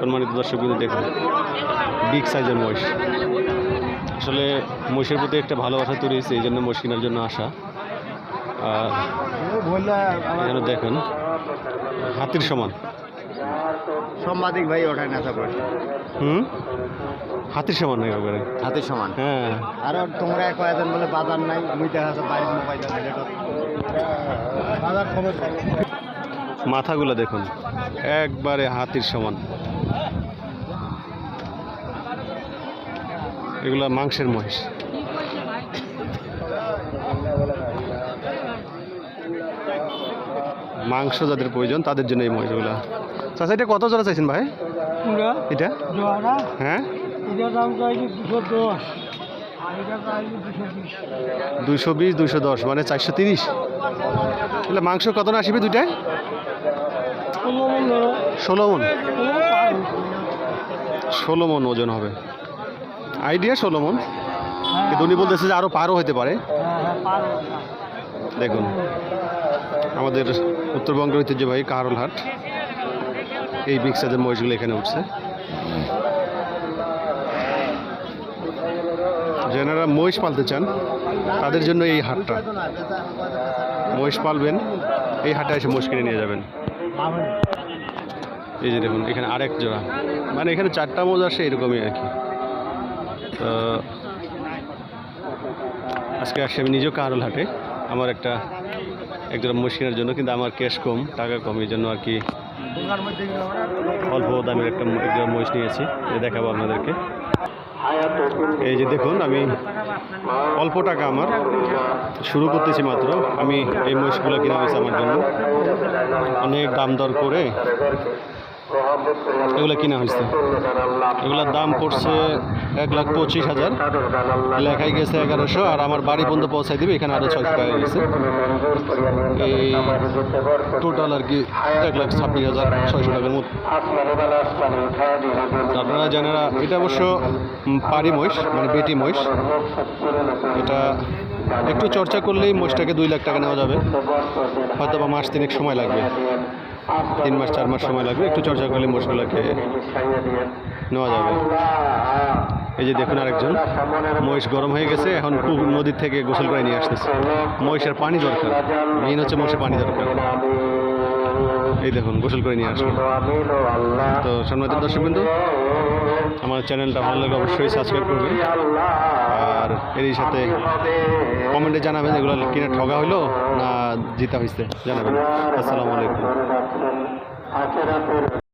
সম্মানিত দর্শক কিন্তু দেখুন বিগ সাইজের মহিষ। আসলে মহিষের প্রতি একটা ভালোবাসা তৈরি হয়েছে এই জন্য মহিষ কেনার জন্য আসা। আর এখানে দেখুন হাতির সমান। সাংবাদিক ভাই ওঠায় না তারপর। হুম? হাতির সমান নাকি একবারে? হাতের সমান। হ্যাঁ। আর তোমরা কয়েকজন বলে বাজার নাই মুই দেখা বাড়ির মোবাইল বাজার খবর মাথাগুলো দেখুন। একবারে হাতির সমান। এগুলা মাংসের মহিষ। মাংস যাদের প্রয়োজন তাদের জন্য এই মহিষগুলা। চাচা এটা কত জোড়া চাইছেন ভাই? এটা? হ্যাঁ? দুশো দশ। দুশো বিশ দুইশো দশ মানে চারশো তিরিশ। তাহলে মাংস কত না আসবে দুইটায়? ষোলো মন। ষোলো মন ওজন হবে। আইডিয়া ষোলো মন। কিন্তু উনি বলতেছে যে আরও পারও হতে পারে। দেখুন আমাদের উত্তরবঙ্গের ঐতিহ্যবাহী কারলহাট। এই বিগ সাইজের মহিষগুলো এখানে উঠছে। যারা মহিষ পালতে চান, তাদের জন্য এই হাটটা। মহিষ পালবেন, এই হাটে এসে মহিষ কিনে নিয়ে যাবেন। এই যে দেখুন, এখানে আরেক জোড়া। মানে এখানে চারটা মোজ আসে এরকমই আর কি। তো আজকে আসছি আমি নিজেও কারল হাটে। আমার একটা একজোড়া মহিষ কেনার জন্য, কিন্তু আমার ক্যাশ কম, টাকা কম, এই জন্য আর কি অল্প দামের একটা ম- একজোড়া মহিষ নিয়েছি। দেখাবো আপনাদেরকে। এই যে দেখুন, আমি অল্প টাকা আমার শুরু করতেছি মাত্র। আমি এই মহিষগুলো কিনা হয়েছে আমার জন্য। অনেক দাম দর করে এগুলো কিনা হয়েছে। এগুলোর দাম পড়ছে এক লাখ পঁচিশ হাজার। লেখাই গেছে এগারোশো আর আমার বাড়ি পর্যন্ত পৌঁছাই দিবে, এখানে আরও ছয়শো টাকা গেছে। এই টোটাল আর কি এক লাখ ছাব্বিশ হাজার ছয়শো টাকার মতো। আপনারা যারা এটা অবশ্য পারি মহিষ মানে বেটি মহিষ। এটা একটু চর্চা করলেই মহিষটাকে দুই লাখ টাকা নেওয়া যাবে। হয়তো বা মাস তিনেক সময় লাগবে। তিন মাস, চার মাস সময় লাগবে। একটু চর্চা করলে মহিষগুলোকে নেওয়া যাবে। এই যে দেখুন আরেকজন। মহিষ গরম হয়ে গেছে, এখন নদীর থেকে গোসল করে নিয়ে আসতেছে। মহিষের পানি দরকার। মেইন হচ্ছে মহিষের পানি দরকার। এই দেখুন, গোসল করে নিয়ে আসলো তো সম্মানিত দর্শক বিন্দু আমার চ্যানেলটা ভালো লাগে অবশ্যই সাবস্ক্রাইব করবেন। আর এরই সাথে কমেন্টে জানাবেন এগুলো কিনে ঠগা হইল না জিতা হয়েছে জানাবেন। আসসালামু আলাইকুম।